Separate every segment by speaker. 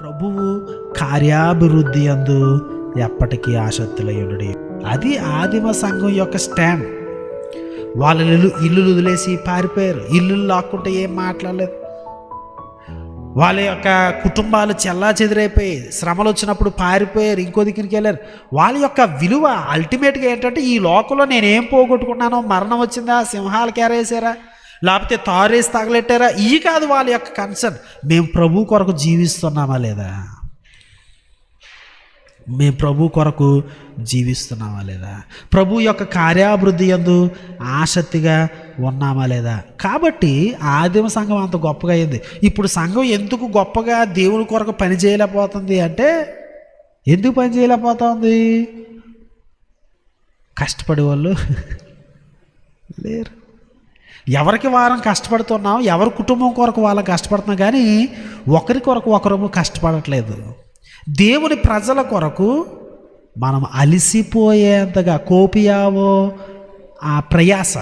Speaker 1: ప్రభువు కార్యాభివృద్ధి అందు ఎప్పటికీ ఆసక్తులయ్యుండి అది ఆదిమ సంఘం యొక్క స్టాండ్. వాళ్ళ ఇల్లు ఇల్లులు వదిలేసి పారిపోయారు. ఇల్లులు లాక్కుంటే ఏం మాట్లాడలేదు. వాళ్ళ యొక్క కుటుంబాలు చెల్లా చెదిరైపోయి శ్రమలు వచ్చినప్పుడు పారిపోయారు ఇంకో దగ్గరికి వెళ్ళారు. వాళ్ళ యొక్క విలువ అల్టిమేట్గా ఏంటంటే ఈ లోకంలో నేనేం పోగొట్టుకున్నానో మరణం వచ్చిందా సింహాలు కేరేసారా లేకపోతే తారేసి తగలెట్టారా? ఈ కాదు వాళ్ళ యొక్క కన్సర్న్ మేము ప్రభు కొరకు జీవిస్తున్నామా లేదా? మేము ప్రభు కొరకు జీవిస్తున్నామా లేదా? ప్రభు యొక్క కార్యాభివృద్ధి ఎందు ఆసక్తిగా ఉన్నామా లేదా? కాబట్టి ఆదిమ సంఘం అంత గొప్పగా అయింది. ఇప్పుడు సంఘం ఎందుకు గొప్పగా దేవుని కొరకు పని చేయలేకపోతుంది అంటే ఎందుకు పని చేయలేకపోతుంది? కష్టపడే వాళ్ళు లేరు. ఎవరికి వారం కష్టపడుతున్నాం ఎవరి కుటుంబం కొరకు వాళ్ళం కష్టపడుతున్నాం కానీ ఒకరి కొరకు ఒకరము కష్టపడట్లేదు. దేవుని ప్రజల కొరకు మనం అలసిపోయేంతగా కోపియావో ఆ ప్రయాస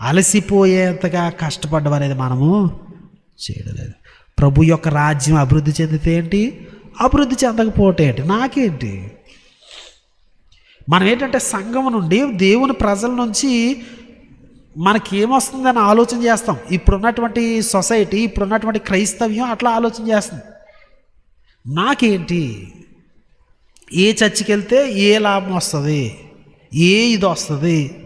Speaker 1: అలసిపోయేంతగా కష్టపడడం అనేది మనము చేయడం ప్రభు యొక్క రాజ్యం అభివృద్ధి చెందితే ఏంటి? అభివృద్ధి చెందకపోతే ఏంటి? నాకేంటి? మనం ఏంటంటే సంఘం నుండి దేవుని ప్రజల నుంచి మనకి ఏమొస్తుందని ఆలోచన చేస్తాం. ఇప్పుడున్నటువంటి సొసైటీ ఇప్పుడున్నటువంటి క్రైస్తవ్యం అట్లా ఆలోచన చేస్తుంది. నాకేంటి? ఏ చర్చికి వెళ్తే ఏ లాభం వస్తుంది? ఏ ఇది వస్తుంది?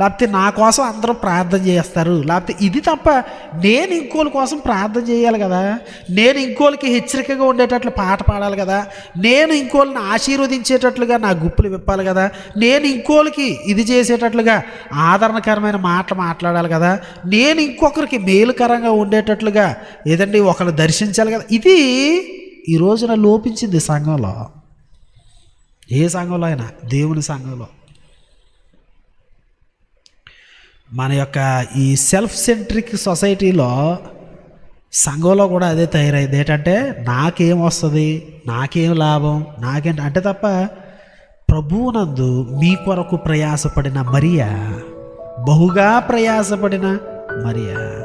Speaker 1: లేకపోతే నా కోసం అందరూ ప్రార్థన చేస్తారు. లేకపోతే ఇది తప్ప నేను ఇంకోళ్ళ కోసం ప్రార్థన చేయాలి కదా. నేను ఇంకోళ్ళకి హెచ్చరికగా ఉండేటట్లు పాట పాడాలి కదా. నేను ఇంకోళ్ళని ఆశీర్వదించేటట్లుగా నా గుప్పులు విప్పాలి కదా. నేను ఇంకోళ్ళకి ఇది చేసేటట్లుగా ఆదరణకరమైన మాటలు మాట్లాడాలి కదా. నేను ఇంకొకరికి మేలుకరంగా ఉండేటట్లుగా ఏదండి ఒకరు దర్శించాలి కదా. ఇది ఈ రోజున లోపించింది సంఘంలో. ఏ సంఘంలో అయినా? దేవుని సంఘంలో. మన యొక్క ఈ సెల్ఫ్ సెంట్రిక్ సొసైటీలో సంఘంలో కూడా అదే తయారైంది. ఏంటంటే నాకేం వస్తుంది నాకేం లాభం నాకేంటి అంటే తప్ప ప్రభువునందు మీ కొరకు ప్రయాసపడిన మరియా? బహుగా ప్రయాసపడిన మరియా?